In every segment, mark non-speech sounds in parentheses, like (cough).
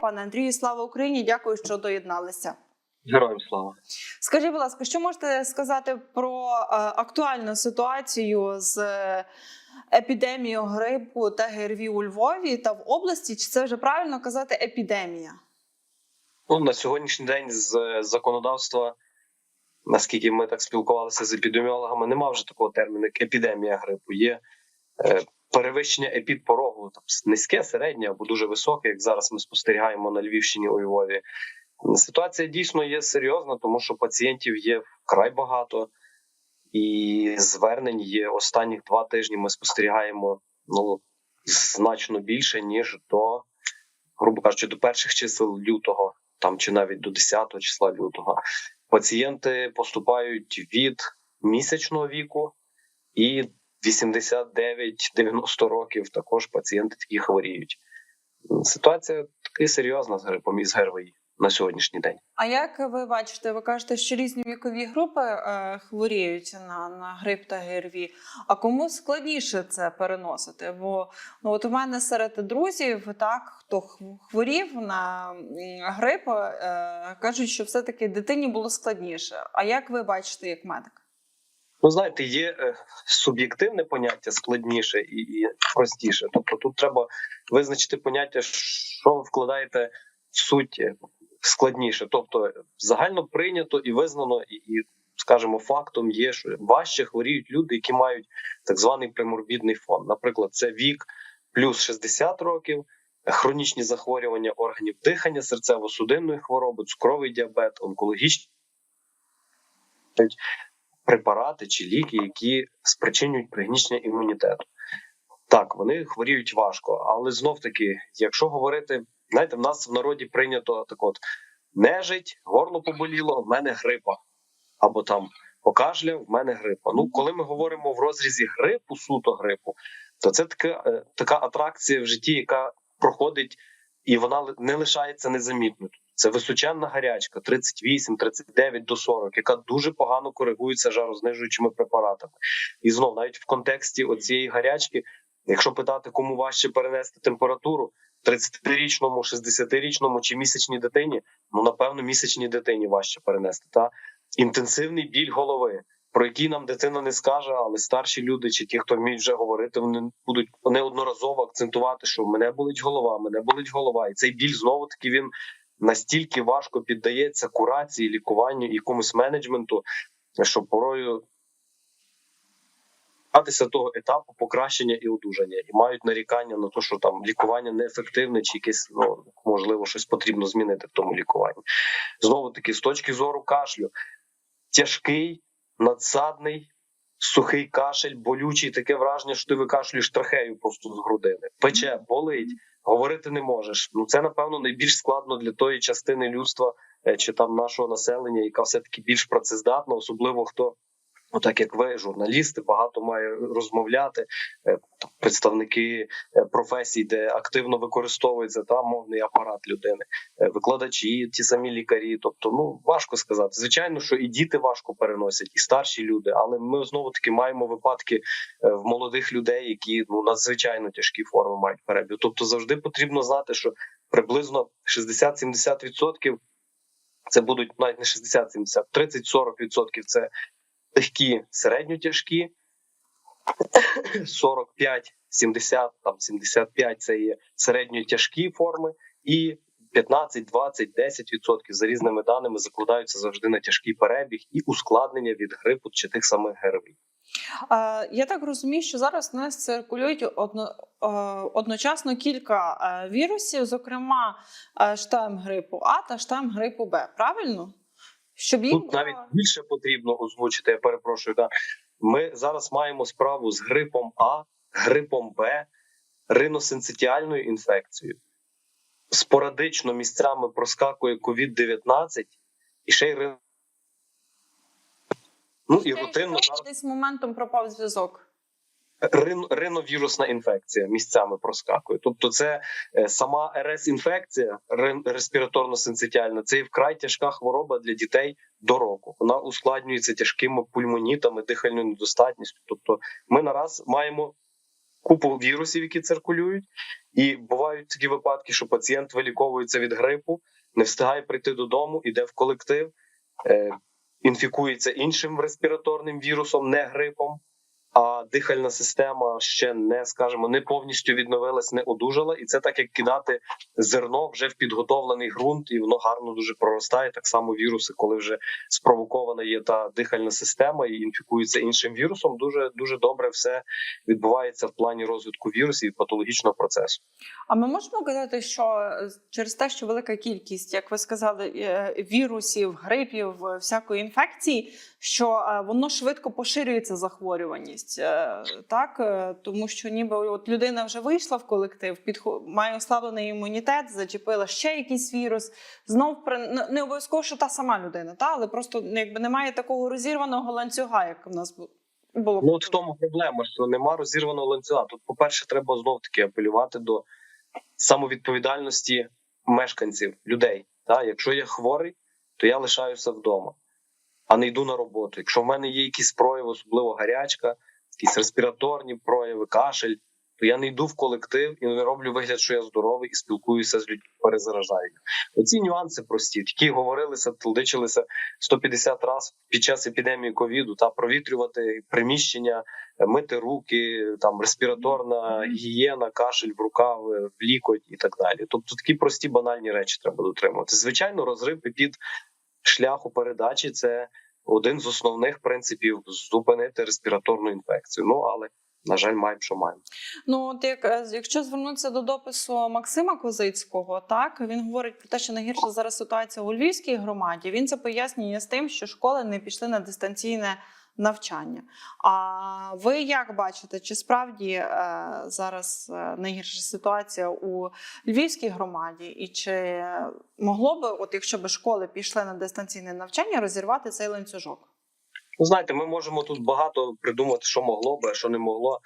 Пане Андрію, слава Україні! Дякую, що доєдналися. Героям слава. Скажіть, будь ласка, що можете сказати про е, актуальну ситуацію з е, епідемією грипу та ГРВІ у Львові та в області? Чи це вже правильно казати епідемія? Ну на сьогоднішній день з е, законодавства, наскільки ми так спілкувалися з епідеміологами, нема вже такого терміну, як епідемія грипу. Є перевищення епідпорогу, там низьке, середнє або дуже високе, як зараз ми спостерігаємо на Львівщині у Львові. Ситуація дійсно є серйозна, тому що пацієнтів є вкрай багато, і звернень є останніх два тижні. Ми спостерігаємо ну значно більше ніж до, грубо кажучи, до перших чисел лютого, там чи навіть до 10 числа лютого. Пацієнти поступають від місячного віку і 89-90 років. Також пацієнти такі хворіють. Ситуація таки серйозна з ГРВІ на сьогоднішній день. А як ви бачите, ви кажете, що різні вікові групи е, хворіють на, на грип та ГРВІ. А кому складніше це переносити? Бо ну от у мене серед друзів, так хто хворів на грип, е, кажуть, що все-таки дитині було складніше. А як ви бачите як медик? Ну, знаєте, є е, суб'єктивне поняття складніше і, і простіше. Тобто тут треба визначити поняття, що ви вкладаєте в суть складніше. Тобто, загально прийнято і визнано, і, і скажімо, фактом є, що важче хворіють люди, які мають так званий приморбідний фон. Наприклад, це вік плюс 60 років, хронічні захворювання органів дихання, серцево-судинної хвороби, цукровий діабет, онкологічні препарати чи ліки, які спричинюють пригнічення імунітету. Так, вони хворіють важко, але знов таки, якщо говорити, знаєте, в нас в народі прийнято так: от нежить, горло поболіло, в мене грипа, або там покашляв, в мене грипа. Ну, коли ми говоримо в розрізі грипу, суто грипу, то це така, е, така атракція в житті, яка проходить і вона не лишається незамітною. Це височенна гарячка 38, 39 до 40, яка дуже погано коригується жарознижуючими препаратами. І знов, навіть в контексті оцієї гарячки, якщо питати, кому важче перенести температуру 30-річному, 60-річному чи місячній дитині, ну напевно, місячній дитині важче перенести. Та інтенсивний біль голови, про який нам дитина не скаже, але старші люди чи ті, хто вміють вже говорити, вони будуть неодноразово акцентувати, що мене болить голова, мене болить голова, і цей біль знову таки він настільки важко піддається курації, лікуванню, і якомусь менеджменту, що порою того етапу покращення і одужання, і мають нарікання на те, що там лікування неефективне, чи якесь ну можливо щось потрібно змінити в тому лікуванні. Знову таки, з точки зору кашлю, тяжкий, надсадний. Сухий кашель, болючий, таке враження, що ти викашлюєш трахею просто з грудини. Пече, болить, говорити не можеш. Ну це напевно найбільш складно для тої частини людства е, чи там нашого населення, яка все таки більш працездатна, особливо хто. Ну, так як ви, журналісти, багато має розмовляти е, представники е, професій, де активно використовується та мовний апарат людини, е, викладачі, ті самі лікарі. Тобто, ну важко сказати. Звичайно, що і діти важко переносять, і старші люди, але ми знову таки маємо випадки в молодих людей, які ну надзвичайно тяжкі форми мають перебіг. Тобто, завжди потрібно знати, що приблизно 60-70% це будуть навіть не 60-70, 30-40% це легкі, середньотяжкі, 45, 70, там 75 це є середньотяжкі форми, і 15, 20, 10 відсотків за різними даними закладаються завжди на тяжкий перебіг і ускладнення від грипу чи тих самих ГРВІ. Е, Я так розумію, що зараз у нас циркулюють одно, одночасно кілька вірусів, зокрема штам грипу А та штам грипу Б. Правильно? Щоб їм Тут навіть більше потрібно озвучити. Я перепрошую. Да. Ми зараз маємо справу з грипом А, грипом Б, риносенцитіальною інфекцією. Спорадично місцями проскакує COVID-19 і ще й рин... Ну і рутинно зараз десь моментом пропав зв'язок. Рин, риновірусна інфекція місцями проскакує. Тобто, це е, сама РС-інфекція, респіраторно-синцитіальна, це вкрай тяжка хвороба для дітей до року. Вона ускладнюється тяжкими пульмонітами, дихальною недостатністю. Тобто, ми нараз маємо купу вірусів, які циркулюють, і бувають такі випадки, що пацієнт виліковується від грипу, не встигає прийти додому, іде в колектив, е, інфікується іншим респіраторним вірусом, не грипом. А дихальна система ще не скажімо, не повністю відновилась, не одужала, і це так як кидати зерно вже в підготовлений ґрунт, і воно гарно дуже проростає. Так само віруси, коли вже спровокована є та дихальна система і інфікується іншим вірусом. Дуже дуже добре все відбувається в плані розвитку вірусів і патологічного процесу. А ми можемо казати, що е, через те, що велика кількість, як ви сказали, е, вірусів, грипів, е, всякої інфекції, що е, воно швидко поширюється захворюваність, е, так Е, тому що ніби от людина вже вийшла в колектив, підхо- має ослаблений імунітет, зачепила ще якийсь вірус. Знов при не обов'язково, що та сама людина, та але просто ну, якби немає такого розірваного ланцюга, як в нас бу- було. Ну от в тому проблема, що нема розірваного ланцюга. Тут, по-перше, треба знов таки апелювати до самовідповідальності мешканців, людей. Та якщо я хворий, то я лишаюся вдома, а не йду на роботу. Якщо в мене є якісь прояви, особливо гарячка, якісь респіраторні прояви, кашель, то я не йду в колектив і не роблю вигляд, що я здоровий і спілкуюся з людьми, перезаражаю. Оці нюанси прості, які говорилися, толдичилися 150 разів під час епідемії ковіду, та провітрювати приміщення, мити руки, там респіраторна гігієна, кашель в рукав, е, в лікоть і так далі. Тобто такі прості банальні речі треба дотримувати. Звичайно, розрив під шляху передачі це один з основних принципів зупинити респіраторну інфекцію. Ну але на жаль, маємо, що маємо. Ну, от як е, якщо звернутися до допису Максима Козицького, так він говорить про те, що найгірша зараз ситуація у Львівській громаді. Він це пояснює з тим, що школи не пішли на дистанційне навчання. А ви як бачите, чи справді е, зараз е, найгірша ситуація у Львівській громаді, і чи могло би, от якщо б школи пішли на дистанційне навчання, розірвати цей ланцюжок? Ну, знаєте, ми можемо тут багато придумати, що могло би, а що не могло.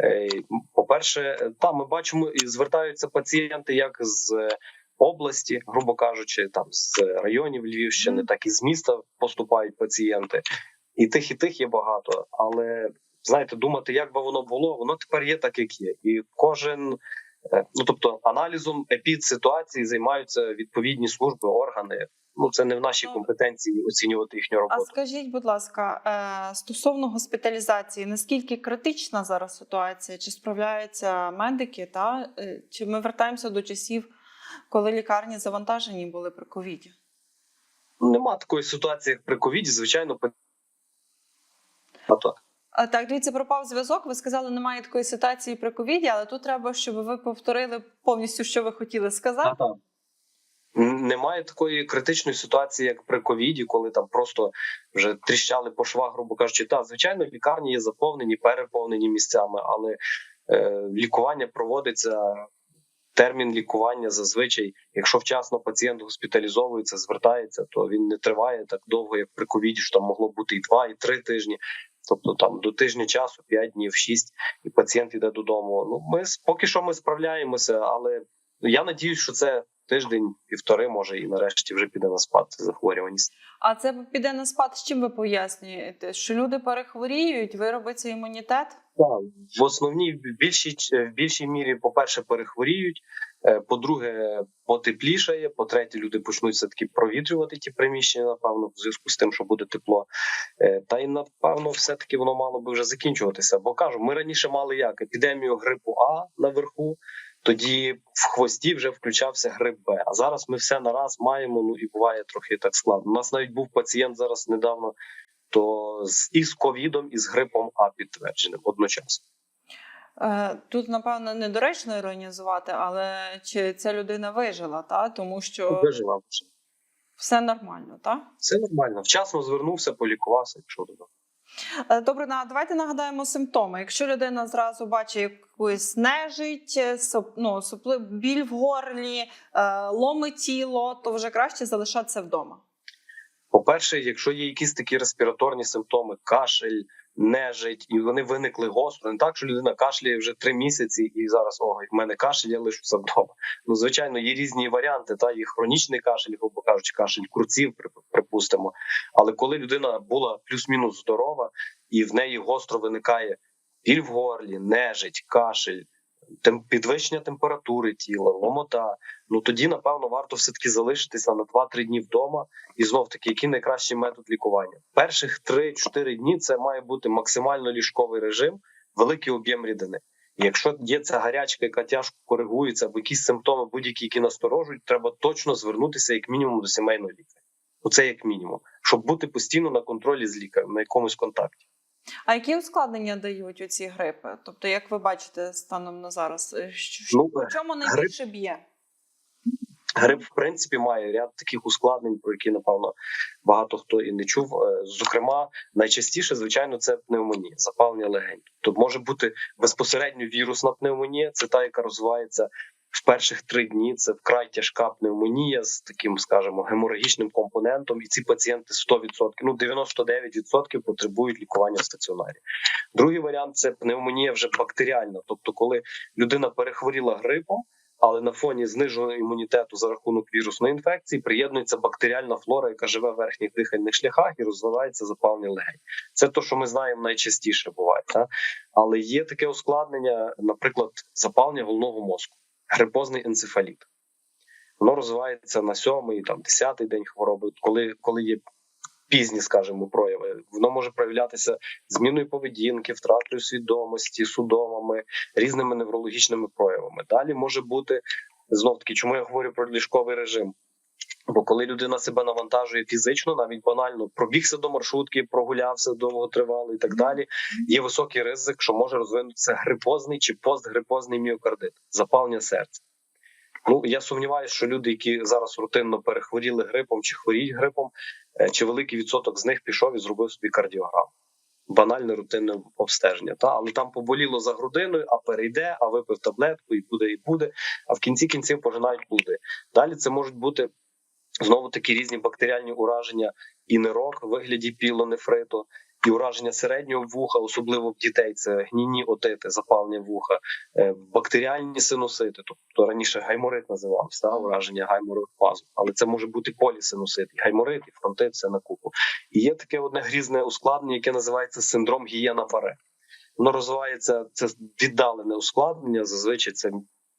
Е, По-перше, там ми бачимо і звертаються пацієнти як з області, грубо кажучи, там з районів Львівщини, так і з міста поступають пацієнти. І тих, і тих є багато. Але знаєте, думати, як би воно було, воно тепер є так, як є. І кожен, е, ну тобто, аналізом епідситуації займаються відповідні служби, органи. Ну це не в нашій компетенції оцінювати їхню роботу. А скажіть, будь ласка, е, стосовно госпіталізації, наскільки критична зараз ситуація? Чи справляються медики? Та Е, чи ми вертаємося до часів, коли лікарні завантажені були при ковіді? Нема такої ситуації, як при ковіді. Звичайно, пацієнт А, так, дивіться, пропав зв'язок. Ви сказали, немає такої ситуації при ковіді, але тут треба, щоб ви повторили повністю, що ви хотіли сказати. Н- Немає такої критичної ситуації, як при ковіді, коли там просто вже тріщали по швах, грубо кажучи. Так, звичайно, лікарні є заповнені, переповнені місцями, але е, лікування проводиться. Термін лікування зазвичай, якщо вчасно пацієнт госпіталізовується, звертається, то він не триває так довго, як при ковіді, що там могло бути і два, і три тижні. Тобто там до тижня часу, п'ять днів, шість, і пацієнт йде додому. Ну ми поки що ми справляємося, але я надіюсь, що це тиждень, півтори, може, і нарешті вже піде на спад захворюваність. А це піде на спад. З чим ви пояснюєте? Що люди перехворіють, виробиться імунітет? Так, в основній в більшій в більшій мірі, по-перше, перехворіють. е, По-друге, потеплішає. По-третє, люди почнуть все таки провітрювати ті приміщення, напевно, в зв'язку з тим, що буде тепло. Е, Та й напевно, все таки воно мало би вже закінчуватися. Бо кажу, ми раніше мали як епідемію грипу А наверху. Тоді в хвості вже включався грип Б. А зараз ми все нараз маємо. Ну і буває трохи так складно. У нас навіть був пацієнт зараз недавно, то з і з ковідом, і з грипом А підтвердженим одночасно. Е, Тут, напевно, недоречно іронізувати, але чи ця людина вижила, та? тому що Вижила вже. все нормально, так? Все нормально. Вчасно звернувся, полікувався, пішов додому. Е, Добре, давайте нагадаємо симптоми. Якщо людина зразу бачить якусь нежить, е, соп, ну, сопли, біль в горлі, е, ломи тіло, то вже краще залишатися вдома. По-перше, якщо є якісь такі респіраторні симптоми, кашель, нежить, і вони виникли гостро, не так, що людина кашляє вже три місяці, і зараз ого, в мене кашель, я лишуся вдома. Ну, звичайно, є різні варіанти. Та є хронічний кашель, грубо кажучи, кашель курців, припустимо. Але коли людина була плюс-мінус здорова, і в неї гостро виникає біль в горлі, нежить, кашель, підвищення температури тіла, ломота. Ну тоді, напевно, варто все-таки залишитися на 2-3 дні вдома. І знов таки, який найкращий метод лікування? Перших 3-4 дні це має бути максимально ліжковий режим, великий об'єм рідини. Якщо є ця гарячка, яка тяжко коригується, або якісь симптоми, будь-які, які насторожують, треба точно звернутися як мінімум до сімейного лікаря. Оце як мінімум, щоб бути постійно на контролі з лікарем на якомусь контакті. А які ускладнення дають оці грипи? Тобто, як ви бачите станом на зараз, е, що, Ну, по чому найбільше б'є? Грип, в принципі, має ряд таких ускладнень, про які напевно багато хто і не чув. Е, Зокрема, найчастіше, звичайно, це пневмонія, запалення легень. Тобто може бути безпосередньо вірусна пневмонія, це та, яка розвивається в перших три дні. Це вкрай тяжка пневмонія з таким, скажімо, геморагічним компонентом. І ці пацієнти 100%, ну 99% потребують лікування в стаціонарі. Другий варіант це пневмонія вже бактеріальна, тобто, коли людина перехворіла грипом але на фоні зниженого імунітету за рахунок вірусної інфекції приєднується бактеріальна флора, яка живе в верхніх дихальних шляхах і розвивається запалення легень. Це то, що ми знаємо найчастіше буває. Та? Але є таке ускладнення, наприклад, запалення головного мозку, грипозний енцефаліт. Воно розвивається на сьомий, там десятий день хвороби, коли, коли є пізні, скажімо, прояви. Воно може проявлятися зміною поведінки, втратою свідомості, судомами, різними неврологічними проявами. Далі може бути знов таки, чому я говорю про ліжковий режим. Бо коли людина себе навантажує фізично, навіть банально пробігся до маршрутки, прогулявся довго тривало і так далі. Є високий ризик, що може розвинутися грипозний чи постгрипозний міокардит, запалення серця. Ну я сумніваюся, що люди, які зараз рутинно перехворіли грипом чи хворіють грипом, е, чи великий відсоток з них пішов і зробив собі кардіограму. Банальне рутинне обстеження. Та але там поболіло за грудиною, а перейде, а випив таблетку, і буде, і буде. А в кінці кінців пожинають плоди. Далі це можуть бути знову такі різні бактеріальні ураження і нирок в вигляді пілонефриту, і ураження середнього вуха, особливо в дітей. Це гніні отити, запалення вуха, е, бактеріальні синусити, тобто раніше гайморит називався, та, ураження гайморових пазм, але це може бути полісинусит, і гайморит, і фронтит, це на купу. І є таке одне грізне ускладнення, яке називається синдром гієна паре. Воно розвивається це віддалене ускладнення. Зазвичай це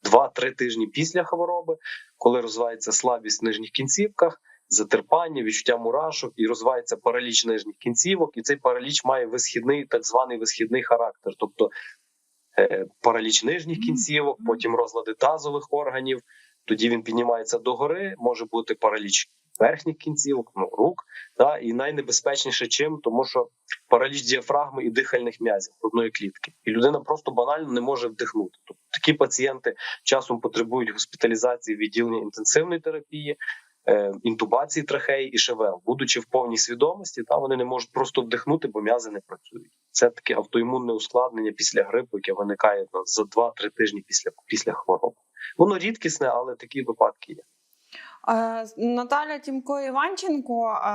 2-3 тижні після хвороби, коли розвивається слабість в нижніх кінцівках, затерпання, відчуття мурашок і розвивається параліч нижніх кінцівок. І цей параліч має висхідний, так званий висхідний характер, тобто е, параліч нижніх кінцівок, потім розлади тазових органів. Тоді він піднімається догори, може бути параліч верхніх кінцівок, ну рук, та і найнебезпечніше чим, тому що параліч діафрагми і дихальних м'язів грудної клітки, і людина просто банально не може вдихнути. Тобто такі пацієнти часом потребують госпіталізації в відділенні інтенсивної терапії, е, інтубації трахеї і ШВЛ. Будучи в повній свідомості, та вони не можуть просто вдихнути, бо м'язи не працюють. Це таке автоімунне ускладнення після грипу, яке виникає за 2-3 тижні після, після хвороби. Воно рідкісне, але такі випадки є. Е, Наталя Тімко Іванченко, е,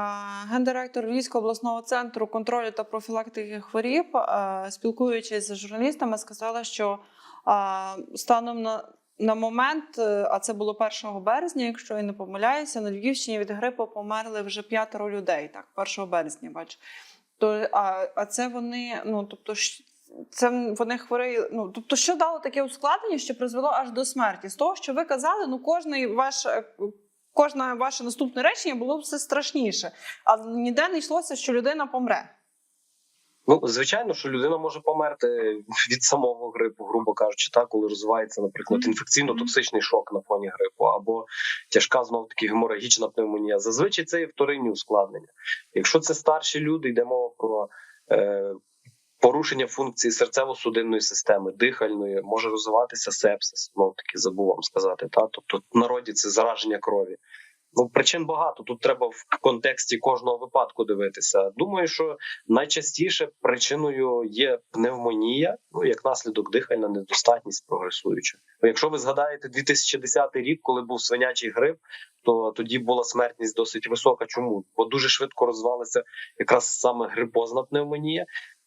гендиректор Львівського обласного центру контролю та профілактики хворіб, е, спілкуючись з журналістами, сказала, що е, станом на, на момент, е, а це було 1 березня, якщо я не помиляюся, на Львівщині від грипу померли вже п'ятеро людей. Так, 1 березня, бач. То, а, а це вони, ну тобто, це вони хворіли. Ну тобто, що дало таке ускладнення, що призвело аж до смерті? З того, що ви казали, ну кожний ваш. Кожне ваше наступне речення було б все страшніше, але ніде не йшлося, що людина помре. Ну, звичайно, що людина може померти від самого грипу, грубо кажучи, так, коли розвивається, наприклад, інфекційно-токсичний шок на фоні грипу, або тяжка знов таки геморагічна пневмонія. Зазвичай це є вторинні ускладнення. Якщо це старші люди, йде мова про е, порушення функції серцево-судинної системи, дихальної, може розвиватися сепсис, знов таки забув вам сказати. Та? Тобто в народі це зараження крові. Ну, причин багато. Тут треба в контексті кожного випадку дивитися. Думаю, що найчастіше причиною є пневмонія, ну як наслідок дихальна недостатність прогресуюча. Ну, Якщо ви згадаєте 2010 рік, коли був свинячий грип, то тоді була смертність досить висока. Чому? Бо дуже швидко розвивалася якраз саме грипозна пневмонія.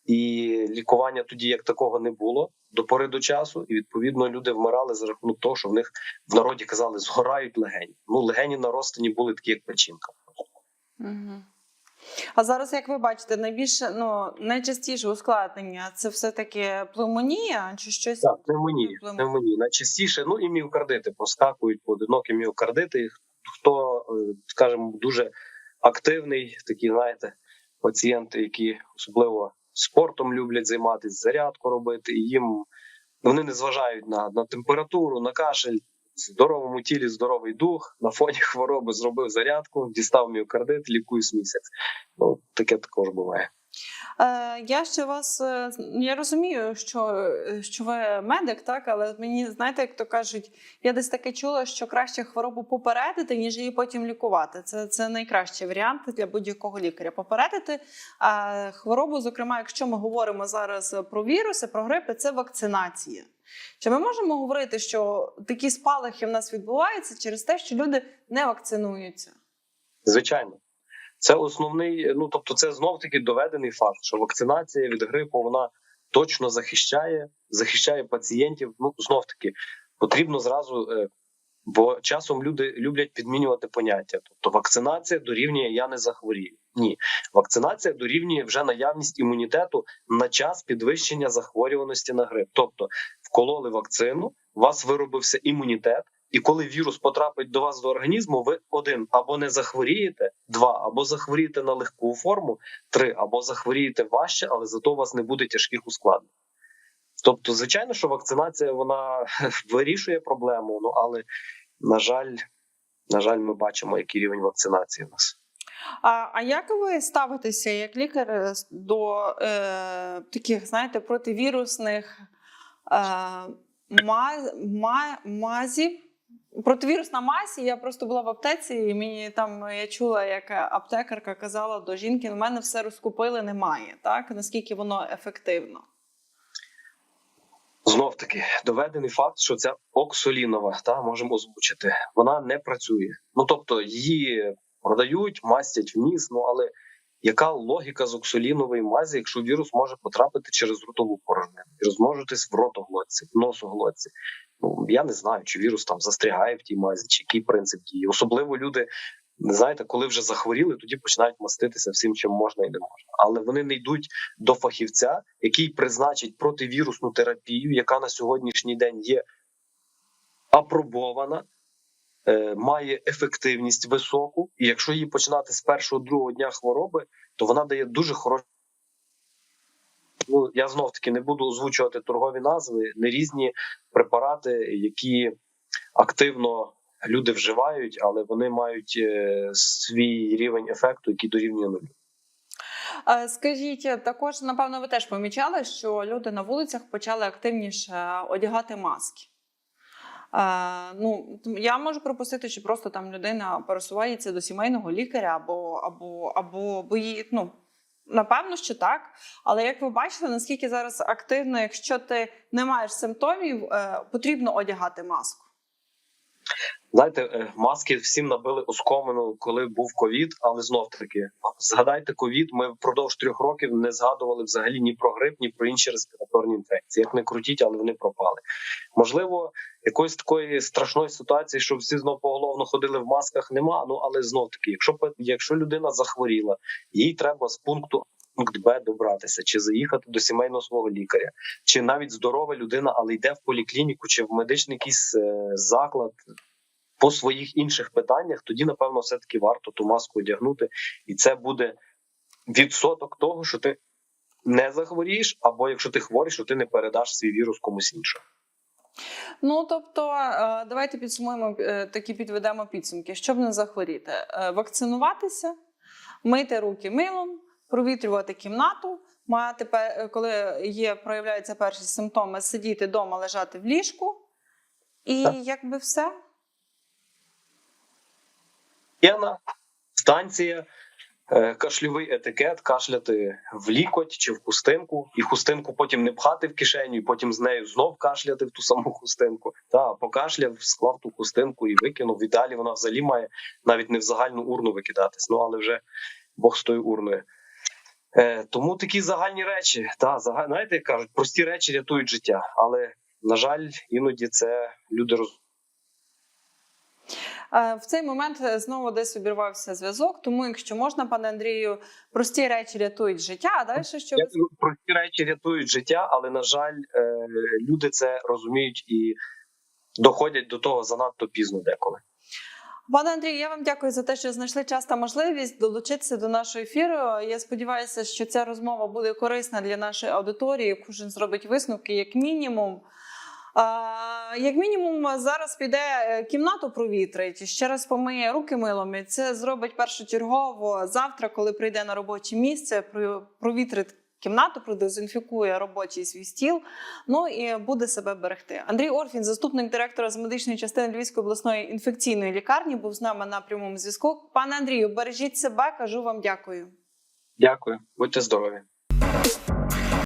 І лікування тоді як такого не було до пори до часу, і відповідно люди вмирали за рахунок того, що в них в народі казали згорають легені. Ну легені на розтині були такі, як печінка. Угу. А зараз, як ви бачите, найбільше ну найчастіше ускладнення це все таки плевмонія чи щось Так, пневмонія, Проблема. пневмонія. Найчастіше, ну і міокардити проскакують поодинокі міокардити. Хто, е, скажімо, дуже активний, такі, знаєте, пацієнти, які особливо спортом люблять займатися, зарядку робити, і їм вони не зважають на, на температуру, на кашель. В здоровому тілі здоровий дух, на фоні (laughs) хвороби зробив зарядку, дістав міокардит, лікуюсь місяць. Ну, таке також буває. Е, я ще вас е, я розумію, що, е, що ви медик, так але мені знаєте, як то кажуть, я десь таке чула, що краще хворобу попередити, ніж її потім лікувати. Це, це найкращий варіант для будь-якого лікаря. Попередити а хворобу, зокрема, якщо ми говоримо зараз про віруси, про грипи, це вакцинація. Чи ми можемо говорити, що такі спалахи в нас відбуваються через те, що люди не вакцинуються? Звичайно, це основний. Ну тобто, це знов таки доведений факт, що вакцинація від грипу вона точно захищає, захищає пацієнтів. Ну знов таки потрібно зразу, е, бо часом люди люблять підмінювати поняття. Тобто, вакцинація дорівнює я не захворію. Ні, вакцинація дорівнює вже наявність імунітету на час підвищення захворюваності на грип. Тобто, вкололи вакцину, у вас виробився імунітет. І коли вірус потрапить до вас до організму, ви один або не захворієте, два або захворієте на легку форму, три або захворієте важче, але зато у вас не буде тяжких ускладнень. Тобто, звичайно, що вакцинація вона (laughs) вирішує проблему, ну але на жаль, на жаль, ми бачимо, який рівень вакцинації у нас. А, а як ви ставитеся як лікар е, до е, таких, знаєте, противірусних е, ма, ма, мазів? Противірусна мазь, я просто була в аптеці, і мені там я чула, як аптекарка казала до жінки: у мене все розкупили, немає. Так наскільки воно ефективно? Знов таки доведений факт, що ця оксолінова, та можемо озвучити, вона не працює. Ну тобто її продають, мастять в ніс. Ну але яка логіка з оксолінової мазі, якщо вірус може потрапити через ротову порожнину і розмножитись в ротоглотці, в носоглотці? Ну я не знаю, чи вірус там застрягає в тій мазі, чи який принцип дії. Особливо люди. Не знаєте, коли вже захворіли, тоді починають маститися всім, чим можна і не можна. Але вони не йдуть до фахівця, який призначить противірусну терапію, яка на сьогоднішній день є апробована, має ефективність високу. І якщо її починати з першого другого дня хвороби, то вона дає дуже хороші. Ну, я знов таки не буду озвучувати торгові назви, не різні препарати, які активно люди вживають, але вони мають е, свій рівень ефекту, який дорівнює нулю. Е, Скажіть, також напевно, ви теж помічали, що люди на вулицях почали активніше одягати маски. Ну, я можу припустити, що просто там людина пересувається до сімейного лікаря або, або, або бої, ну, напевно, що так. Але як ви бачите, наскільки зараз активно, якщо ти не маєш симптомів, е, потрібно одягати маску. Знаєте, е, маски всім набили оскомину, коли був ковід, але знов таки згадайте ковід. Ми впродовж трьох років не згадували взагалі ні про грип, ні про інші респіраторні інфекції. Як не крутіть, але вони пропали. Можливо, якоїсь такої страшної ситуації, що всі знов поголовно ходили в масках, нема. Ну але знов таки, якщо якщо людина захворіла, їй треба з пункту. Пункт Б добратися, чи заїхати до сімейного свого лікаря, чи навіть здорова людина, але йде в поліклініку, чи в медичний якийсь е, заклад, по своїх інших питаннях, тоді напевно все таки варто ту маску одягнути, і це буде відсоток того, що ти не захворієш, або якщо ти хворий, що ти не передаш свій вірус комусь іншому. Ну тобто, е, давайте підсумуємо е, такі підведемо підсумки, щоб не захворіти. Е, Вакцинуватися, мити руки милом, провітрювати кімнату. Мати коли є проявляються перші симптоми, сидіти вдома, лежати в ліжку, і Так. якби все. П'яна станція, е, кашльовий етикет, кашляти в лікоть чи в хустинку, і хустинку потім не пхати в кишеню, і потім з нею знов кашляти в ту саму хустинку. Та покашляв, склав ту хустинку і викинув. В ідеалі вона взагалі має навіть не в загальну урну викидатись. Ну але вже Бог з тою урною. Е, тому такі загальні речі, та зага... знаєте, як кажуть, прості речі рятують життя. Але на жаль, іноді це люди роз... Е, В цей момент е, знову десь обірвався зв'язок. Тому, якщо можна, пане Андрію, прості речі рятують життя. А далі що Прості речі рятують життя, але на жаль, е, люди це розуміють і доходять до того занадто пізно деколи. Пане Андрію, я вам дякую за те, що знайшли час та можливість долучитися до нашого ефіру. Я сподіваюся, що ця розмова буде корисна для нашої аудиторії. Кожен зробить висновки, як мінімум. Як мінімум, зараз піде е, кімнату провітрить, ще раз помиє руки милом. І це зробить першочергово завтра, коли прийде на робоче місце, про- провітрить кімнату, продезінфікує робочий свій стіл. Ну і буде себе берегти. Андрій Орфін, заступник директора з медичної частини Львівської обласної інфекційної лікарні, був з нами на прямому зв'язку. Пане Андрію, бережіть себе, кажу вам дякую. Дякую, будьте здорові.